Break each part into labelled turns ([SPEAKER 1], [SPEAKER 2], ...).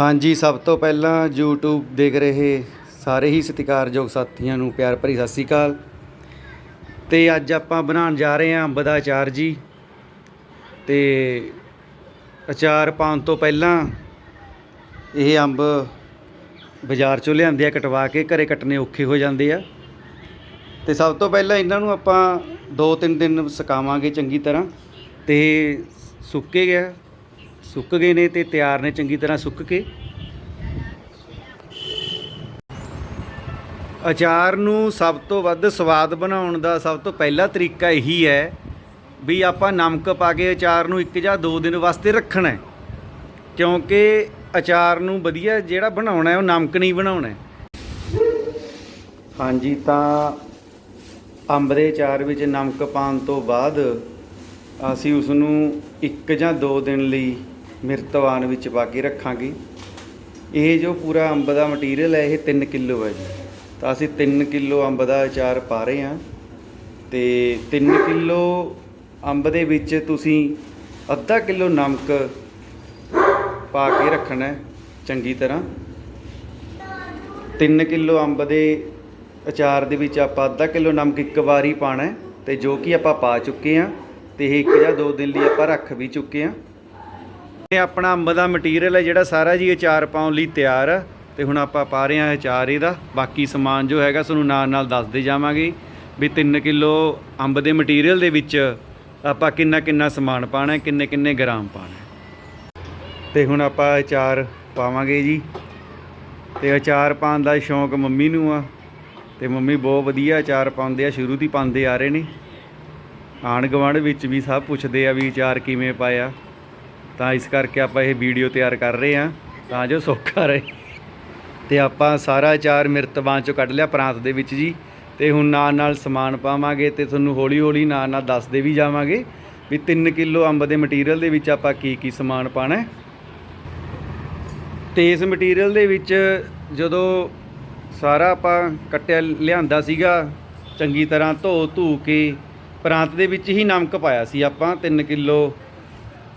[SPEAKER 1] ਹਾਂਜੀ, ਸਭ ਤੋਂ ਪਹਿਲਾਂ YouTube ਦੇਖ ਰਹੇ ਸਾਰੇ ਹੀ ਸਤਿਕਾਰਯੋਗ ਸਾਥੀਆਂ ਨੂੰ, ਪਿਆਰ ਭਰੀ ਸਤਿ ਸ੍ਰੀ ਅਕਾਲ। ਤੇ ਅੱਜ ਆਪਾਂ ਬਣਾਉਣ ਜਾ ਰਹੇ ਹਾਂ ਅੰਬ ਦਾ ਅਚਾਰ ਜੀ। ਤੇ ਅਚਾਰ ਪਾਉਣ ਤੋਂ ਪਹਿਲਾਂ ਇਹ ਅੰਬ ਬਾਜ਼ਾਰ ਚੋਂ ਲਿਆਂਦੇ ਆ, ਕਟਵਾ ਕੇ ਘਰੇ ਕੱਟਣੇ ਔਖੇ ਹੋ ਜਾਂਦੇ ਆ। ਤੇ ਸਭ ਤੋਂ ਪਹਿਲਾਂ ਇਹਨਾਂ ਨੂੰ ਆਪਾਂ 2-3 ਦਿਨ ਸੁਕਾਵਾਂਗੇ ਚੰਗੀ ਤਰ੍ਹਾਂ। ਤੇ ਸੁੱਕੇ ਗਿਆ। ਸੁੱਕ ਗਏ ਨੇ ਤੇ ਤਿਆਰ ਨੇ ਚੰਗੀ ਤਰ੍ਹਾਂ ਸੁੱਕ ਕੇ। ਅਚਾਰ ਨੂੰ ਸਭ ਤੋਂ ਵੱਧ ਸਵਾਦ ਬਣਾਉਣ ਦਾ ਸਭ ਤੋਂ ਪਹਿਲਾ ਤਰੀਕਾ ਇਹੀ ਹੈ ਵੀ ਆਪਾਂ ਨਮਕ ਪਾ ਕੇ ਅਚਾਰ ਨੂੰ ਇੱਕ ਜਾਂ ਦੋ ਦਿਨ ਵਾਸਤੇ ਰੱਖਣਾ ਹੈ। ਕਿਉਂਕਿ ਅਚਾਰ ਨੂੰ ਵਧੀਆ ਜਿਹੜਾ ਬਣਾਉਣਾ ਹੈ, ਉਹ ਨਮਕ ਨਹੀਂ ਬਣਾਉਣਾ ਹਾਂਜੀ, ਤਾਂ ਅੰਬ ਦੇ ਅਚਾਰ ਵਿੱਚ ਨਮਕ ਪਾਉਣ ਤੋਂ ਬਾਅਦ ਅਸੀਂ ਉਸ ਨੂੰ ਇੱਕ ਜਾਂ ਦੋ ਦਿਨ ਲਈ ਮਿਰਤਵਾਨ ਵਿੱਚ ਪਾ ਕੇ ਰੱਖਾਂਗੇ। ਇਹ ਜੋ ਪੂਰਾ ਅੰਬ ਦਾ ਮਟੀਰੀਅਲ ਹੈ, ਇਹ 3 ਕਿਲੋ ਹੈ ਜੀ। ਤਾਂ ਅਸੀਂ 3 ਕਿਲੋ ਅੰਬ ਦਾ ਅਚਾਰ ਪਾ ਰਹੇ ਹਾਂ। ਤੇ 3 ਕਿਲੋ ਅੰਬ ਦੇ ਵਿੱਚ ਤੁਸੀਂ ਅੱਧਾ ਕਿਲੋ ਨਮਕ ਪਾ ਕੇ ਰੱਖਣਾ ਹੈ, ਚੰਗੀ ਤਰ੍ਹਾਂ। 3 ਕਿਲੋ ਅੰਬ ਦੇ ਅਚਾਰ ਦੇ ਵਿੱਚ ਆਪਾਂ ਅੱਧਾ ਕਿਲੋ ਨਮਕ ਇੱਕ ਵਾਰੀ ਪਾਣਾ ਹੈ, ਤੇ ਜੋ ਕਿ ਆਪਾਂ ਪਾ ਚੁੱਕੇ ਹਾਂ, ਤੇ ਇਹ ਇੱਕ ਜਾਂ ਦੋ ਦਿਨ ਲਈ ਆਪਾਂ ਰੱਖ ਵੀ ਚੁੱਕੇ ਹਾਂ। ਇਹ ਆਪਣਾ ਅੰਬ ਦਾ ਮਟੀਰੀਅਲ ਹੈ ਜਿਹੜਾ ਸਾਰਾ ਜੀ ਅਚਾਰ ਪਾਉਣ ਲਈ ਤਿਆਰ ਆ। ਤੇ ਹੁਣ ਆਪਾਂ ਪਾ ਰਹੇ ਹਾਂ ਅਚਾਰ ਇਹਦਾ। ਬਾਕੀ ਸਮਾਨ ਜੋ ਹੈਗਾ ਤੁਹਾਨੂੰ ਨਾਲ ਨਾਲ ਦੱਸਦੇ ਜਾਵਾਂਗੇ ਵੀ 3 ਕਿਲੋ ਅੰਬ ਦੇ ਮਟੀਰੀਅਲ ਦੇ ਵਿੱਚ ਆਪਾਂ ਕਿੰਨਾ ਕਿੰਨਾ ਸਮਾਨ ਪਾਣਾ ਹੈ, ਕਿੰਨੇ ਕਿੰਨੇ ਗ੍ਰਾਮ ਪਾਣਾ ਹੈ। ਤੇ ਹੁਣ ਆਪਾਂ ਅਚਾਰ ਪਾਵਾਂਗੇ ਜੀ। ਤੇ ਅਚਾਰ ਪਾਉਣ ਦਾ ਸ਼ੌਂਕ ਮੰਮੀ ਨੂੰ ਆ। ਤੇ ਮੰਮੀ ਬਹੁਤ ਵਧੀਆ ਅਚਾਰ ਪਾਉਂਦੇ ਆ, ਸ਼ੁਰੂ ਤੋਂ ਹੀ ਪਾਉਂਦੇ ਆ ਰਹੇ ਨੇ। ਆਂਢ ਗੁਆਂਢ ਵਿੱਚ ਵੀ ਸਭ ਪੁੱਛਦੇ ਆ ਵੀ ਅਚਾਰ ਕਿਵੇਂ ਪਾਇਆ। ਤਾਂ ਇਸ ਕਰਕੇ ਆਪਾਂ ਇਹ ਵੀਡੀਓ ਤਿਆਰ ਕਰ ਰਹੇ ਹਾਂ, ਤਾਂ ਜੋ ਸੌਖਾ ਰਹੇ। ਤੇ ਆਪਾਂ ਸਾਰਾ ਚਾਰ ਮਿਰਤਬਾਂ ਚੋਂ ਕੱਢ ਲਿਆ ਪ੍ਰਾਂਤ ਦੇ ਵਿੱਚ ਜੀ। ਤੇ ਹੁਣ ਨਾਲ ਨਾਲ ਸਮਾਨ ਪਾਵਾਂਗੇ ਤੇ ਤੁਹਾਨੂੰ ਹੌਲੀ ਹੌਲੀ ਨਾਲ ਨਾਲ ਦੱਸਦੇ ਵੀ ਜਾਵਾਂਗੇ ਵੀ 3 ਕਿਲੋ ਅੰਬ ਦੇ ਮਟੀਰੀਅਲ ਦੇ ਵਿੱਚ ਆਪਾਂ ਕੀ ਕੀ ਸਮਾਨ ਪਾਣਾ ਹੈ। ਤੇ ਇਸ ਮਟੀਰੀਅਲ ਦੇ ਵਿੱਚ ਜਦੋਂ ਸਾਰਾ ਆਪਾਂ ਕੱਟਿਆ ਲਿਆਂਦਾ ਸੀਗਾ, ਚੰਗੀ ਤਰ੍ਹਾਂ ਧੋ ਧੂ ਕੇ ਪ੍ਰਾਂਤ ਦੇ ਵਿੱਚ ਹੀ ਨਮਕ ਪਾਇਆ ਸੀ ਆਪਾਂ 3 ਕਿਲੋ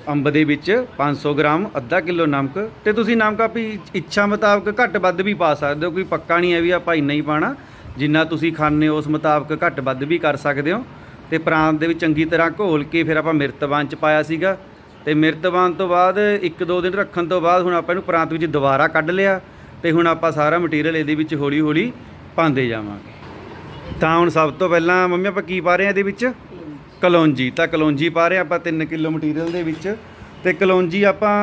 [SPEAKER 1] ਅੰਬ ਦੇ ਵਿੱਚ 500 ਗ੍ਰਾਮ, ਅੱਧਾ ਕਿਲੋ ਨਮਕ ਤੇ ਤੁਸੀਂ ਨਮਕ ਆਪਣੀ ਇੱਛਾ ਮੁਤਾਬਕ ਘੱਟ ਵੱਧ ਵੀ ਪਾ ਸਕਦੇ ਹੋ, ਕੋਈ ਪੱਕਾ ਨਹੀਂ ਹੈ ਵੀ ਆਪਾਂ ਇੰਨਾ ਹੀ ਪਾਣਾ। ਜਿੰਨਾ ਤੁਸੀਂ ਖਾਣੇ ਹੋ, ਉਸ ਮੁਤਾਬਕ ਘੱਟ ਵੱਧ ਵੀ ਕਰ ਸਕਦੇ ਹੋ। ਤੇ ਪ੍ਰਾਂਤ ਦੇ ਵਿੱਚ ਚੰਗੀ ਤਰ੍ਹਾਂ ਘੋਲ ਕੇ ਫਿਰ ਆਪਾਂ ਮਿਰਤਬਾਨ ਚ ਪਾਇਆ ਸੀਗਾ। ਤੇ ਮਿਰਤਬਾਨ ਤੋਂ ਬਾਅਦ ਇੱਕ ਦੋ ਦਿਨ ਰੱਖਣ ਤੋਂ ਬਾਅਦ ਹੁਣ ਆਪਾਂ ਇਹਨੂੰ ਪ੍ਰਾਂਤ ਵਿੱਚ ਦੁਬਾਰਾ ਕੱਢ ਲਿਆ ਤੇ ਹੁਣ ਆਪਾਂ ਸਾਰਾ ਮਟੀਰੀਅਲ ਇਹਦੇ ਵਿੱਚ ਹੌਲੀ ਹੌਲੀ ਪਾਉਂਦੇ ਜਾਵਾਂਗੇ। ਤਾਂ ਹੁਣ ਸਭ ਤੋਂ ਪਹਿਲਾਂ ਮੰਮੀ ਆਪਾਂ ਕੀ ਪਾ ਰਹੇ ਆ ਇਹਦੇ ਵਿੱਚ? ਕਲੌਂਜੀ ਤਾਂ ਕਲੌਂਜੀ ਪਾ ਰਹੇ ਹਾਂ ਆਪਾਂ 3 ਕਿਲੋ ਮਟੀਰੀਅਲ ਦੇ ਵਿੱਚ ਤੇ ਕਲੌਂਜੀ ਆਪਾਂ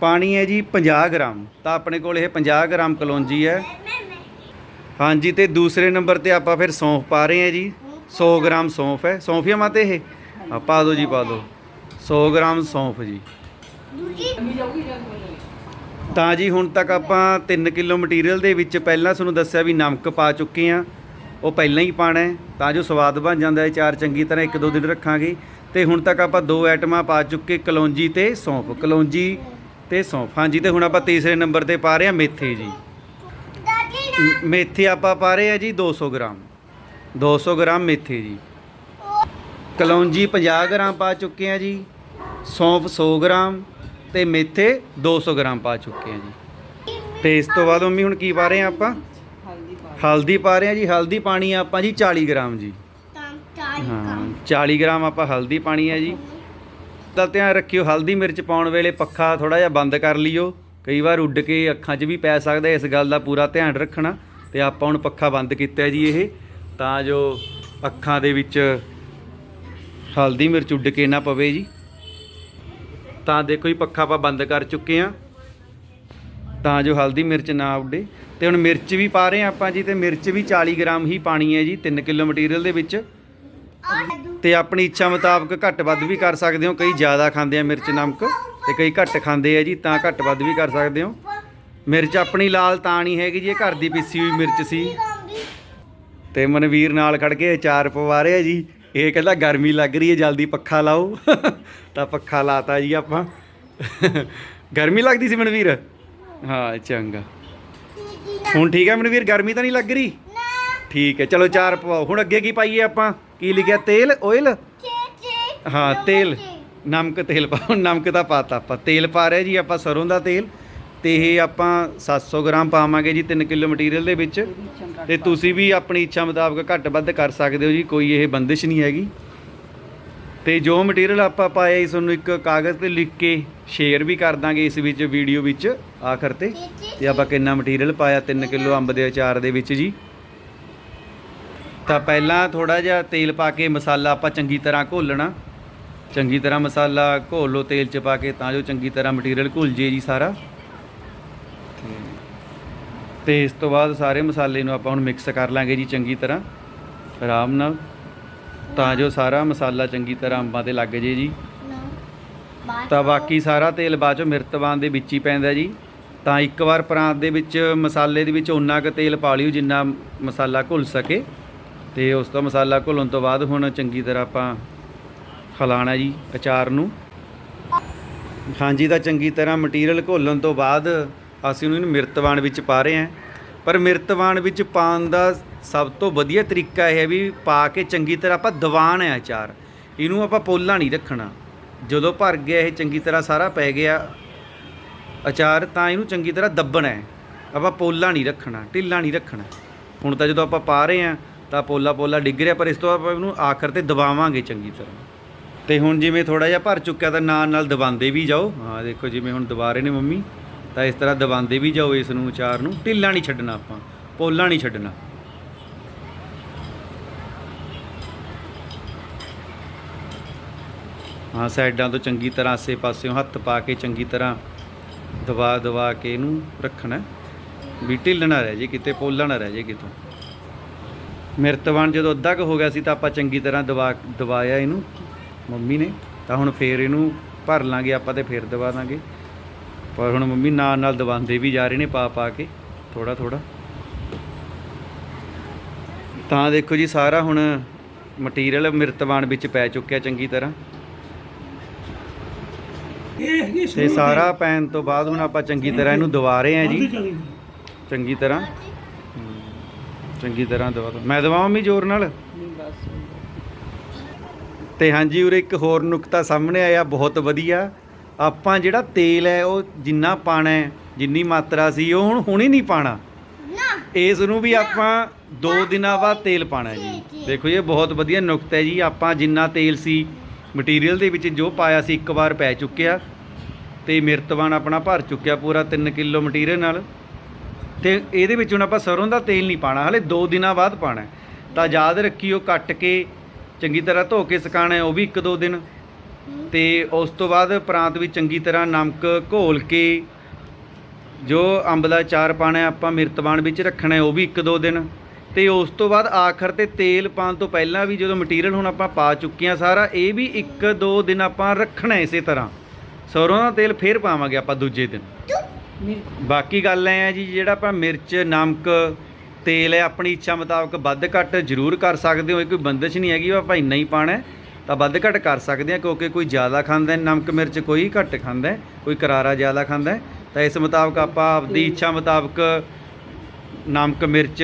[SPEAKER 1] ਪਾਣੀ ਹੈ ਜੀ 50 ਗ੍ਰਾਮ, ਤਾਂ ਆਪਣੇ ਕੋਲ ਇਹ 50 ਗ੍ਰਾਮ ਕਲੌਂਜੀ ਹੈ। ਹਾਂਜੀ, ਤੇ ਦੂਸਰੇ ਨੰਬਰ ਤੇ ਆਪਾਂ ਫਿਰ ਸੌਂਫ ਪਾ ਰਹੇ ਹਾਂ ਜੀ। 100 ਗ੍ਰਾਮ ਸੌਂਫ ਹੈ। ਸੌਂਫੀਆ ਮਾਤੇ ਇਹ? ਆ ਪਾ ਦਿਓ ਜੀ, ਪਾ ਦਿਓ 100 ਗ੍ਰਾਮ ਸੌਂਫ ਜੀ। ਤਾਂ ਜੀ ਹੁਣ ਤੱਕ ਆਪਾਂ 3 ਕਿਲੋ ਮਟੀਰੀਅਲ ਦੇ ਵਿੱਚ ਪਹਿਲਾਂ ਤੁਹਾਨੂੰ ਦੱਸਿਆ ਵੀ ਨਮਕ ਪਾ ਚੁੱਕੇ ਆ ਉਹ ਪਹਿਲਾਂ ਹੀ ਪਾਣਾ ਹੈ, ਤਾਂ ਜੋ ਸਵਾਦ ਬਣ ਜਾਂਦਾ ਹੈ। ਚਾਰ ਚੰਗੀ ਤਰ੍ਹਾਂ ਇੱਕ ਦੋ ਦਿਨ ਰੱਖਾਂਗੇ। ਤੇ ਹੁਣ ਤੱਕ ਆਪਾਂ ਦੋ ਆਈਟਮਾਂ ਪਾ ਚੁੱਕੇ, ਕਲੌਂਜੀ ਤੇ ਸੌਂਫ। ਕਲੌਂਜੀ ਤੇ ਸੌਂਫ। ਹਾਂਜੀ, ਤੇ ਹੁਣ ਆਪਾਂ ਤੀਸਰੇ ਨੰਬਰ ਤੇ ਪਾ ਰਹੇ ਹਾਂ ਮੇਥੇ ਜੀ। ਮੇਥੇ ਆਪਾਂ ਪਾ ਰਹੇ ਆ ਜੀ 200 ਗ੍ਰਾਮ। 200 ਗ੍ਰਾਮ ਮੇਥੇ ਜੀ। ਕਲੌਂਜੀ 50 ਗ੍ਰਾਮ ਪਾ ਚੁੱਕੇ ਆ ਜੀ। ਸੌਂਫ 100 ਗ੍ਰਾਮ ਤੇ ਮੇਥੇ 200 ਗ੍ਰਾਮ ਪਾ ਚੁੱਕੇ ਆ ਜੀ। ਤੇ ਇਸ ਤੋਂ ਬਾਅਦ ਮੰਮੀ ਹੁਣ ਕੀ ਪਾ ਰਹੇ ਆ ਆਪਾਂ? ਹਲਦੀ ਪਾ ਰਹੇ ਆ ਜੀ ਹਲਦੀ ਪਾਣੀ ਆ ਆਪਾਂ ਜੀ 40 ਗ੍ਰਾਮ ਜੀ। ਹਾਂ 40 ਗ੍ਰਾਮ ਆਪਾਂ ਹਲਦੀ ਪਾਣੀ ਹੈ ਜੀ। ਤਾਂ ਧਿਆਨ ਰੱਖਿਓ ਹਲਦੀ ਮਿਰਚ ਪਾਉਣ ਵੇਲੇ ਪੱਖਾ ਥੋੜਾ ਜਿਹਾ ਬੰਦ ਕਰ ਲਿਓ। ਕਈ ਵਾਰ ਉੱਡ ਕੇ ਅੱਖਾਂ 'ਚ ਵੀ ਪੈ ਸਕਦਾ ਇਸ ਗੱਲ ਦਾ ਪੂਰਾ ਧਿਆਨ ਰੱਖਣਾ। ਤੇ ਆਪਾਂ ਹੁਣ ਪੱਖਾ ਬੰਦ ਕੀਤਾ ਜੀ ਇਹ। ਤਾਂ ਜੋ ਅੱਖਾਂ ਦੇ ਵਿੱਚ ਹਲਦੀ ਮਿਰਚ ਉੱਡ ਕੇ ਨਾ ਪਵੇ ਜੀ। ਤਾਂ ਦੇਖੋ ਜੀ ਪੱਖਾ ਆਪਾਂ ਬੰਦ ਕਰ ਚੁੱਕੇ ਆ ਤਾਂ ਜੋ ਹਲਦੀ ਮਿਰਚ ਨਾ ਉੱਡੇ। ਤੇ ਹੁਣ ਮਿਰਚ ਵੀ ਪਾ ਰਹੇ ਹਾਂ ਆਪਾਂ ਜੀ, ਤੇ ਮਿਰਚ ਵੀ 40 ਗ੍ਰਾਮ ਹੀ ਪਾਣੀ ਹੈ ਜੀ 3 ਕਿਲੋ ਮਟੀਰੀਅਲ ਦੇ ਵਿੱਚ। ਤੇ ਆਪਣੀ ਇੱਛਾ ਮੁਤਾਬਕ ਘੱਟ ਵੱਧ ਵੀ ਕਰ ਸਕਦੇ ਹੋ, ਕਈ ਜ਼ਿਆਦਾ ਖਾਂਦੇ ਆ ਮਿਰਚ ਨਮਕ, ਤੇ ਕਈ ਘੱਟ ਖਾਂਦੇ ਆ ਜੀ, ਤਾਂ ਘੱਟ ਵੱਧ ਵੀ ਕਰ ਸਕਦੇ ਹੋ। ਮਿਰਚ ਆਪਣੀ ਲਾਲ ਤਾਂ ਨਹੀਂ ਹੈਗੀ ਜੀ, ਇਹ ਘਰ ਦੀ ਪੀਸੀ ਹੋਈ ਮਿਰਚ ਸੀ। ਤੇ ਮਨਵੀਰ ਨਾਲ ਖੜ ਕੇ ਅਚਾਰ ਪਵਾ ਰਿਹਾ ਜੀ, ਇਹ ਕਹਿੰਦਾ ਗਰਮੀ ਲੱਗ ਰਹੀ ਹੈ, ਜਲਦੀ ਪੱਖਾ ਲਾਓ। ਤਾਂ ਪੱਖਾ ਲਾਤਾ ਜੀ ਆਪਾਂ। ਗਰਮੀ ਲੱਗਦੀ ਸੀ ਮਨਵੀਰ? ਹਾਂ, ਚੰਗਾ। ਹੁਣ ਠੀਕ ਹੈ ਮਨਵੀਰ ਗਰਮੀ ਤਾਂ ਨਹੀਂ ਲੱਗ ਰਹੀ? ਠੀਕ ਹੈ ਚਲੋ ਚਾਰ ਪਵਾਓ ਹੁਣ ਅੱਗੇ ਕੀ ਪਾਈਏ ਆਪਾਂ? ਕੀ ਲਿਖਿਆ? ਤੇਲ? ਆਇਲ ਹਾਂ ਤੇਲ। ਨਮਕ ਤੇਲ ਪਾਓ ਨਮਕ ਤਾਂ ਪਾਤਾ ਆਪਾਂ। ਤੇਲ ਪਾ ਰਹੇ ਜੀ ਆਪਾਂ ਸਰੋਂ ਦਾ ਤੇਲ ਤੇ ਇਹ ਆਪਾਂ 700 ਗ੍ਰਾਮ ਪਾਵਾਂਗੇ ਜੀ 3 ਕਿਲੋ ਮਟੀਰੀਅਲ ਦੇ ਵਿੱਚ। ਤੇ ਤੁਸੀਂ ਵੀ ਆਪਣੀ ਇੱਛਾ ਮੁਤਾਬਕ ਘੱਟ ਵੱਧ ਕਰ ਸਕਦੇ ਹੋ ਜੀ ਕੋਈ ਇਹ ਬੰਦਿਸ਼ ਨਹੀਂ ਹੈਗੀ। ਤੇ ਜੋ ਮਟੀਰੀਅਲ ਆਪਾਂ ਪਾਇਆ ਇਸ ਨੂੰ ਇੱਕ ਕਾਗਜ਼ ਤੇ ਲਿਖ ਕੇ ਸ਼ੇਅਰ ਵੀ ਕਰ ਦਾਂਗੇ ਇਸ ਵਿੱਚ ਵੀਡੀਓ ਵਿੱਚ, ਆਖਰ ਤੇ। ਤੇ ਆਪਾਂ ਕਿੰਨਾ ਮਟੀਰੀਅਲ ਪਾਇਆ? 3 ਕਿਲੋ ਅੰਬ ਦੇ ਅਚਾਰ ਦੇ ਵਿੱਚ ਜੀ। ਤਾਂ ਪਹਿਲਾਂ ਥੋੜਾ ਜਿਹਾ ਤੇਲ ਪਾ ਕੇ ਮਸਾਲਾ ਆਪਾਂ ਚੰਗੀ ਤਰ੍ਹਾਂ ਘੋਲਣਾ। ਚੰਗੀ ਤਰ੍ਹਾਂ ਮਸਾਲਾ ਘੋਲ ਲਓ ਤੇਲ ਚ ਪਾ ਕੇ, ਤਾਂ ਜੋ ਚੰਗੀ ਤਰ੍ਹਾਂ ਮਟੀਰੀਅਲ ਘੁਲ ਜੇ ਜੀ ਸਾਰਾ। ਤੇ- ਇਸ ਤੋਂ ਬਾਅਦ ਸਾਰੇ ਮਸਾਲੇ ਨੂੰ ਆਪਾਂ ਹੁਣ ਮਿਕਸ ਕਰ ਲਾਂਗੇ ਜੀ ਚੰਗੀ ਤਰ੍ਹਾਂ, ਆਰਾਮ ਨਾਲ। ਤਾਂ ਜੋ ਸਾਰਾ ਮਸਾਲਾ ਚੰਗੀ ਤਰ੍ਹਾਂ ਅੰਬਾਂ ਤੇ ਲੱਗ ਜੇ ਜੀ। ਤਾਂ ਬਾਕੀ ਸਾਰਾ ਤੇਲ ਬਾਅਦ ਚੋਂ ਮਿਰਤਬਾਨ ਦੇ ਵਿੱਚ ਹੀ ਪੈਂਦਾ ਜੀ। ਤਾਂ ਇੱਕ ਵਾਰ ਪਰਾਂਤ ਦੇ ਵਿੱਚ ਮਸਾਲੇ ਦੇ ਵਿੱਚ ਉਨਾ ਕੁ ਤੇਲ ਪਾ ਲਿਓ ਜਿੰਨਾ ਮਸਾਲਾ ਘੁਲ ਸਕੇ। ਤੇ ਉਸ ਤੋਂ ਮਸਾਲਾ ਘੁਲਣ ਤੋਂ ਬਾਅਦ ਹੁਣ ਚੰਗੀ ਤਰ੍ਹਾਂ ਆਪਾਂ ਖਲਾਣਾ ਜੀ ਅਚਾਰ ਨੂੰ। ਹਾਂਜੀ, ਤਾਂ ਚੰਗੀ ਤਰ੍ਹਾਂ ਮਟੀਰੀਅਲ ਘੋਲਣ ਤੋਂ ਬਾਅਦ ਅਸੀਂ ਉਹਨੂੰ ਮਿਰਤਵਾਨ ਵਿੱਚ ਪਾ ਰਹੇ ਹਾਂ। ਪਰ ਮਿਰਤਵਾਨ ਵਿੱਚ ਪਾਉਣ ਦਾ ਸਭ ਤੋਂ ਵਧੀਆ ਤਰੀਕਾ ਇਹ ਹੈ ਵੀ ਪਾ ਕੇ ਚੰਗੀ ਤਰ੍ਹਾਂ ਆਪਾਂ ਦਬਾਣ ਹੈ ਅਚਾਰ। ਇਹਨੂੰ ਆਪਾਂ ਪੋਲਾ ਨਹੀਂ ਰੱਖਣਾ। ਜਦੋਂ ਭਰ ਗਿਆ ਇਹ ਚੰਗੀ ਤਰ੍ਹਾਂ ਸਾਰਾ ਪੈ ਗਿਆ ਅਚਾਰ, ਤਾਂ ਇਹਨੂੰ ਚੰਗੀ ਤਰ੍ਹਾਂ ਦੱਬਣਾ ਹੈ। ਆਪਾਂ ਪੋਲਾ ਨਹੀਂ ਰੱਖਣਾ, ਢਿੱਲਾ ਨਹੀਂ ਰੱਖਣਾ। ਹੁਣ ਤਾਂ ਜਦੋਂ ਆਪਾਂ ਪਾ ਰਹੇ ਹਾਂ, ਤਾਂ ਪੋਲਾ ਪੋਲਾ ਡਿੱਗ ਰਿਹਾ, ਪਰ ਇਸ ਤੋਂ ਆਪਾਂ ਇਹਨੂੰ ਆਖਰ ਤੇ ਦਬਾਵਾਂਗੇ ਚੰਗੀ ਤਰ੍ਹਾਂ। ਤੇ ਹੁਣ ਜਿਵੇਂ ਥੋੜਾ ਜਿਹਾ ਭਰ ਚੁੱਕਿਆ, ਤਾਂ ਨਾਲ ਨਾਲ ਦਬਾਉਂਦੇ ਵੀ ਜਾਓ। ਹਾਂ, ਦੇਖੋ ਜਿਵੇਂ ਹੁਣ ਦਬਾ ਰਹੇ ਨੇ ਮੰਮੀ, ਤਾਂ ਇਸ ਤਰ੍ਹਾਂ ਦਬਾਉਂਦੇ ਵੀ ਜਾਓ ਇਸ ਨੂੰ ਅਚਾਰ ਨੂੰ। ਢਿੱਲਾ ਨਹੀਂ ਛੱਡਣਾ ਆਪਾਂ, ਪੋਲਾ ਨਹੀਂ ਛੱਡਣਾ। ਹਾਂ, ਸਾਈਡਾਂ ਤੋਂ ਚੰਗੀ ਤਰ੍ਹਾਂ ਆਸੇ ਪਾਸਿਓਂ ਹੱਥ ਪਾ ਕੇ ਚੰਗੀ ਤਰ੍ਹਾਂ ਦਬਾ ਦਬਾ ਕੇ ਇਹਨੂੰ ਰੱਖਣਾ ਵੀ ਢਿੱਲ ਨਾ ਰਹਿ ਜੇ ਕਿਤੇ, ਪੋਲਾ ਨਾ ਰਹਿ ਜੇ ਕਿਤੋਂ। ਮਿਰਤਵਾਨ ਜਦੋਂ ਅੱਧਾ ਕੁ ਹੋ ਗਿਆ ਸੀ ਤਾਂ ਆਪਾਂ ਚੰਗੀ ਤਰ੍ਹਾਂ ਦਬਾ, ਦਬਾਇਆ ਇਹਨੂੰ। ਮੰਮੀ ਨੇ ਤਾਂ ਹੁਣ ਫੇਰ ਇਹਨੂੰ ਭਰ ਲਾਂਗੇ, ਆਪਾਂ ਤੇ ਫੇਰ ਦਬਾ ਦਾਂਗੇ। ਪਰ ਹੁਣ ਮੰਮੀ ਨਾਲ ਨਾਲ ਦਬਾਉਂਦੇ ਵੀ ਜਾ ਰਹੇ ਨੇ ਪਾ ਪਾ ਕੇ ਥੋੜਾ ਥੋੜਾ ਤਾਂ ਦੇਖੋ ਜੀ, ਸਾਰਾ ਹੁਣ ਮਟੀਰੀਅਲ ਮਿਰਤਵਾਨ ਵਿੱਚ ਪੈ ਚੁੱਕਿਆ ਚੰਗੀ ਤਰ੍ਹਾਂ। ਤੇ ਸਾਰਾ ਪੈਣ ਤੋਂ ਬਾਅਦ ਹੁਣ ਆਪਾਂ ਚੰਗੀ ਤਰ੍ਹਾਂ ਇਹਨੂੰ ਦਬਾ ਰਹੇ ਹਾਂ ਜੀ ਚੰਗੀ ਤਰ੍ਹਾਂ। ਹਮ, ਚੰਗੀ ਤਰ੍ਹਾਂ ਦਬਾ ਦੋ। ਮੈਂ ਦਬਾਵਾਂ ਮੰਮੀ ਜ਼ੋਰ ਨਾਲ? ਤੇ ਹਾਂਜੀ ਉਰੇ ਇੱਕ ਹੋਰ ਨੁਕਤਾ ਸਾਹਮਣੇ ਆਇਆ ਬਹੁਤ ਵਧੀਆ। ਆਪਾਂ ਜਿਹੜਾ ਤੇਲ ਹੈ ਉਹ ਜਿੰਨਾ ਪਾਣਾ ਹੈ ਜਿੰਨੀ ਮਾਤਰਾ ਸੀ ਉਹ ਹੁਣ ਹੁਣੇ ਨਹੀਂ ਪਾਣਾ। ਇਸ ਨੂੰ ਵੀ ਆਪਾਂ 2 ਦਿਨਾਂ ਬਾਅਦ ਤੇਲ ਪਾਣਾ ਜੀ। ਦੇਖੋ ਇਹ ਬਹੁਤ ਵਧੀਆ ਨੁਕਤਾ ਹੈ ਜੀ। ਆਪਾਂ ਜਿੰਨਾ ਤੇਲ ਸੀ ਮਟੀਰੀਅਲ ਦੇ ਵਿੱਚ ਜੋ ਪਾਇਆ ਸੀ ਇੱਕ ਵਾਰ ਪੈ ਚੁੱਕਿਆ ਤੇ ਮਿਰਤਵਾਨ ਆਪਣਾ ਭਰ ਚੁੱਕਿਆ ਪੂਰਾ 3 ਕਿਲੋ ਮਟੀਰੀਅਲ ਨਾਲ। ਤੇ ਇਹਦੇ ਵਿੱਚ ਹੁਣ ਆਪਾਂ ਸਰੋਂ ਦਾ ਤੇਲ ਨਹੀਂ ਪਾਣਾ ਹਲੇ 2 ਦਿਨਾਂ ਬਾਅਦ ਪਾਣਾ ਤਾਂ ਯਾਦ ਰੱਖਿਓ ਕੱਟ ਕੇ ਚੰਗੀ ਤਰ੍ਹਾਂ ਧੋ ਕੇ ਸੁਕਾਣਾ ਉਹ ਵੀ 1-2 ਦਿਨ। ਤੇ ਉਸ ਤੋਂ ਬਾਅਦ ਪ੍ਰਾਂਤ ਵਿੱਚ ਚੰਗੀ ਤਰ੍ਹਾਂ ਨਮਕ ਘੋਲ ਕੇ ਜੋ ਅੰਬ ਦਾ ਚਾਰ ਪਾਣਾ ਆਪਾਂ ਮਿਰਤਵਾਨ ਵਿੱਚ ਰੱਖਣਾ ਉਹ ਵੀ 1-2 ਦਿਨ। ਤੇ ਉਸ ਤੋਂ ਬਾਅਦ ਆਖਰ ਤੇ ਤੇਲ ਪਾਉਣ ਤੋਂ ਪਹਿਲਾਂ ਵੀ ਜਦੋਂ ਮਟੀਰੀਅਲ ਹੁਣ ਆਪਾਂ ਪਾ ਚੁੱਕੇ ਹਾਂ ਸਾਰਾ ਇਹ ਵੀ 1-2 ਦਿਨ ਆਪਾਂ ਰੱਖਣਾ ਇਸੇ ਤਰ੍ਹਾਂ। ਸਰੋਂ ਦਾ ਤੇਲ ਫੇਰ ਪਾਵਾਂਗੇ ਆਪਾਂ ਦੂਜੇ ਦਿਨ। ਬਾਕੀ ਗੱਲ ਐ ਆ ਜੀ ਜਿਹੜਾ ਆਪਾਂ ਮਿਰਚ ਨਮਕ ਤੇਲ ਹੈ ਆਪਣੀ ਇੱਛਾ ਮੁਤਾਬਕ ਵੱਧ ਘੱਟ ਜ਼ਰੂਰ ਕਰ ਸਕਦੇ ਹੋ। ਇਹ ਕੋਈ ਬੰਦਿਸ਼ ਨਹੀਂ ਹੈਗੀ ਵੀ ਆਪਾਂ ਇੰਨਾ ਹੀ ਪਾਣਾ ਤਾਂ ਵੱਧ ਘੱਟ ਕਰ ਸਕਦੇ ਆ ਕਿਉਂਕਿ ਕੋਈ ਜ਼ਿਆਦਾ ਖਾਂਦਾ ਨਮਕ ਮਿਰਚ ਕੋਈ ਘੱਟ ਖਾਂਦਾ ਕੋਈ ਕਰਾਰਾ ਜ਼ਿਆਦਾ ਖਾਂਦਾ ਤਾਂ ਇਸ ਮੁਤਾਬਕ ਆਪਾਂ ਆਪਦੀ ਇੱਛਾ ਮੁਤਾਬਕ ਨਮਕ ਮਿਰਚ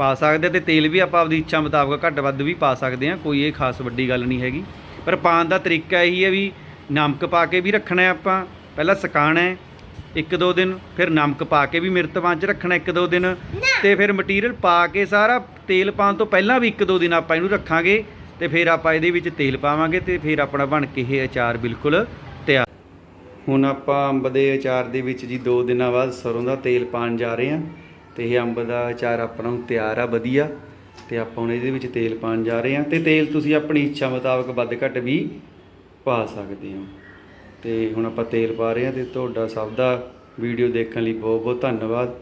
[SPEAKER 1] ਪਾ ਸਕਦੇ ਤੇ ਤੇਲ ਵੀ ਆਪਾਂ ਆਪਦੀ ਇੱਛਾ ਮੁਤਾਬਕ ਘੱਟ ਵੱਧ ਵੀ ਪਾ ਸਕਦੇ ਹਾਂ ਕੋਈ ਇਹ ਖਾਸ ਵੱਡੀ ਗੱਲ ਨਹੀਂ ਹੈਗੀ। ਪਰ ਪਾਉਣ ਦਾ ਤਰੀਕਾ ਇਹੀ ਹੈ ਵੀ ਨਮਕ ਪਾ ਕੇ ਵੀ ਰੱਖਣਾ ਹੈ ਆਪਾਂ ਪਹਿਲਾਂ ਸੁਕਾਉਣਾ ਹੈ ਇੱਕ ਦੋ ਦਿਨ ਫਿਰ ਨਮਕ ਪਾ ਕੇ ਵੀ ਮਿਰਤਵਾਂ 'ਚ ਰੱਖਣਾ ਇੱਕ ਦੋ ਦਿਨ ਤੇ ਫਿਰ ਮਟੀਰੀਅਲ ਪਾ ਕੇ ਸਾਰਾ ਤੇਲ ਪਾਉਣ ਤੋਂ ਪਹਿਲਾਂ ਵੀ ਇੱਕ ਦੋ ਦਿਨ ਆਪਾਂ ਇਹਨੂੰ ਰੱਖਾਂਗੇ ਤੇ ਫਿਰ ਆਪਾਂ ਇਹਦੇ ਵਿੱਚ ਤੇਲ ਪਾਵਾਂਗੇ ਤੇ ਫਿਰ ਆਪਣਾ ਬਣ ਕੇ ਇਹ ਅਚਾਰ ਬਿਲਕੁਲ ਤਿਆਰ। ਹੁਣ ਆਪਾਂ ਅੰਬ ਦੇ ਅਚਾਰ ਦੇ ਵਿੱਚ ਜੀ 2 ਦਿਨਾਂ ਬਾਅਦ ਸਰੋਂ ਦਾ ਤੇਲ ਪਾਣ ਜਾ ਰਹੇ ਹਾਂ। ਤੇ ਇਹ ਅੰਬ ਦਾ ਅਚਾਰ ਆਪਣਾ ਹੁਣ ਤਿਆਰ ਆ, ਵਧੀਆ। ਤੇ ਆਪਾਂ ਹੁਣ ਇਹਦੇ ਵਿੱਚ ਤੇਲ ਪਾਣ ਜਾ ਰਹੇ ਹਾਂ ਤੇ ਤੇਲ ਤੁਸੀਂ ਆਪਣੀ ਇੱਛਾ ਮੁਤਾਬਕ ਵੱਧ ਘੱਟ ਵੀ ਪਾ ਸਕਦੇ ਹੋ। ਤੇ ਹੁਣ ਆਪਾਂ ਤੇਲ ਪਾ ਰਹੇ ਹਾਂ ਤੇ ਤੁਹਾਡਾ ਸਭ ਦਾ ਵੀਡੀਓ ਦੇਖਣ ਲਈ ਬਹੁਤ ਬਹੁਤ ਧੰਨਵਾਦ।